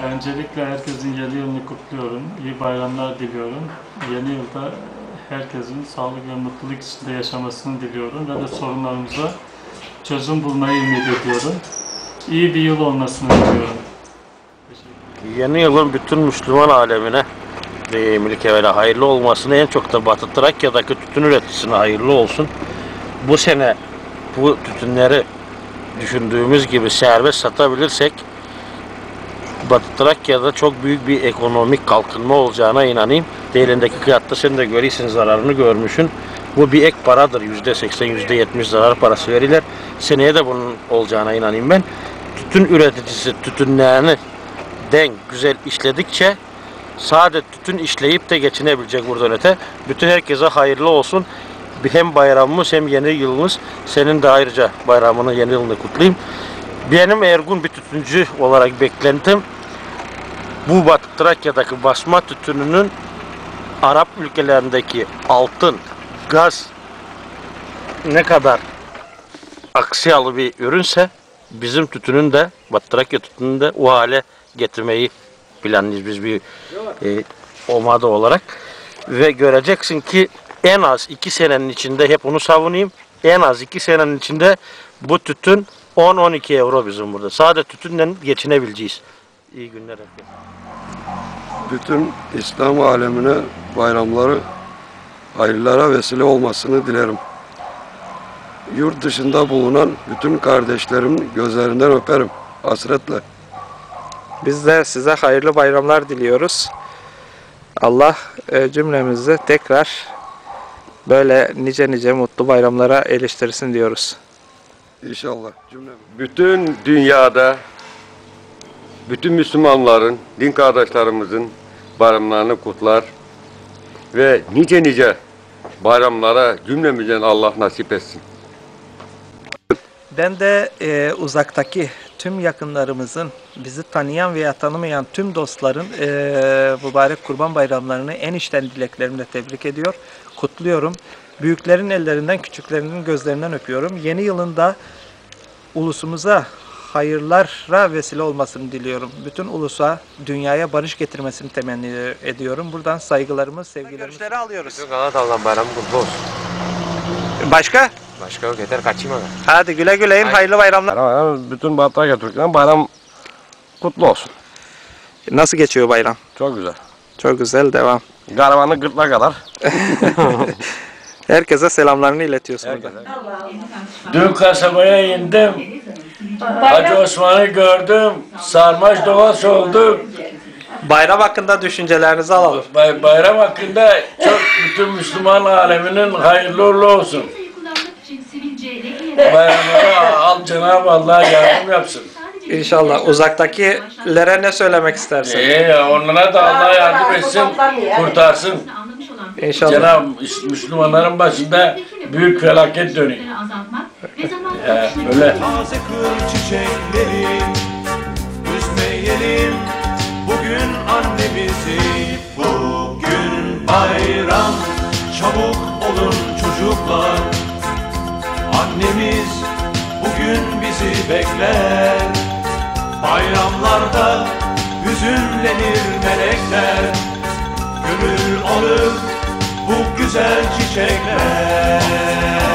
Öncelikle herkesin yeni yılını kutluyorum. İyi bayramlar diliyorum. Yeni yılda herkesin sağlık ve mutluluk içinde yaşamasını diliyorum ve de sorunlarımıza çözüm bulmayı ümit ediyorum. İyi bir yıl olmasını diliyorum. Yeni yılın bütün Müslüman alemine diyeyim ilk evvela hayırlı olmasını en çok da Batı Trakya'daki tütün üreticisine hayırlı olsun. Bu sene bu tütünleri düşündüğümüz gibi serbest satabilirsek Batı Trakya'da çok büyük bir ekonomik kalkınma olacağına inanayım. Değerindeki kıyatta sen de görüyorsun zararını görmüşsün. Bu bir ek paradır. Yüzde seksen, yüzde yetmiş zarar parası verirler. Seneye de bunun olacağına inanayım ben. Tütün üreticisi tütünlerini den güzel işledikçe sade tütün işleyip de geçinebilecek buradan öte. Bütün herkese hayırlı olsun. Hem bayramımız hem yeni yılımız. Senin de ayrıca bayramını yeni yılını kutlayayım. Benim Ergun bir tütüncü olarak beklentim bu Batı Trakya'daki basma tütününün Arap ülkelerindeki altın, gaz ne kadar aksiyalı bir ürünse bizim tütünün de Batı Trakya tütünün de o hale getirmeyi planlıyoruz biz bir e, OMADA olarak. Ve göreceksin ki en az iki senenin içinde hep onu savunayım. En az iki senenin içinde bu tütün 10-12 euro bizim burada. Sade tütünle geçinebileceğiz. İyi günler herkese. bütün İslam alemine bayramları hayırlara vesile olmasını dilerim. Yurt dışında bulunan bütün kardeşlerimin gözlerinden öperim hasretle. Biz de size hayırlı bayramlar diliyoruz. Allah e, cümlemizi tekrar böyle nice nice mutlu bayramlara eriştirsin diyoruz. İnşallah cümlemiz. Bütün dünyada bütün Müslümanların, din kardeşlerimizin bayramlarını kutlar ve nice nice bayramlara cümlemizden Allah nasip etsin. Ben de e, uzaktaki tüm yakınlarımızın, bizi tanıyan veya tanımayan tüm dostların e, mübarek kurban bayramlarını en içten dileklerimle tebrik ediyor, kutluyorum. Büyüklerin ellerinden, küçüklerinin gözlerinden öpüyorum. Yeni yılında ulusumuza hayırlara vesile olmasını diliyorum. Bütün ulusa, dünyaya barış getirmesini temenni ediyorum. Buradan saygılarımız, sevgilerimizi Görüşleri alıyoruz. Bütün Galatasaray bayramı kutlu olsun. Başka? Başka yok yeter kaçayım aga. Hadi güle güleyin, hayırlı bayramlar. Bütün Batı Trakya Türklerin bayram kutlu olsun. Nasıl geçiyor bayram? Çok güzel. Çok güzel, devam. Garibanın gırtlağa kadar. Herkese selamlarını iletiyorsun burada. Dün kasabaya indim. Hacı Osman'ı gördüm. Sarmaş doğaç oldu. Bayram hakkında düşüncelerinizi alalım. Bay- bayram hakkında çok bütün Müslüman aleminin hayırlı uğurlu olsun. Bayramını al Cenab-ı Allah yardım yapsın. İnşallah. Uzaktakilere ne söylemek istersin? İyi, onlara da Allah yardım etsin, kurtarsın. İnşallah. Cenab-ı Müslümanların başında büyük felaket dönüyor. He, öyle. Taze kır çiçekleri Üzmeyelim bugün annemizi Bugün bayram Çabuk olun çocuklar Annemiz bugün bizi bekler Bayramlarda hüzünlenir melekler Gönül alır bu güzel çiçekler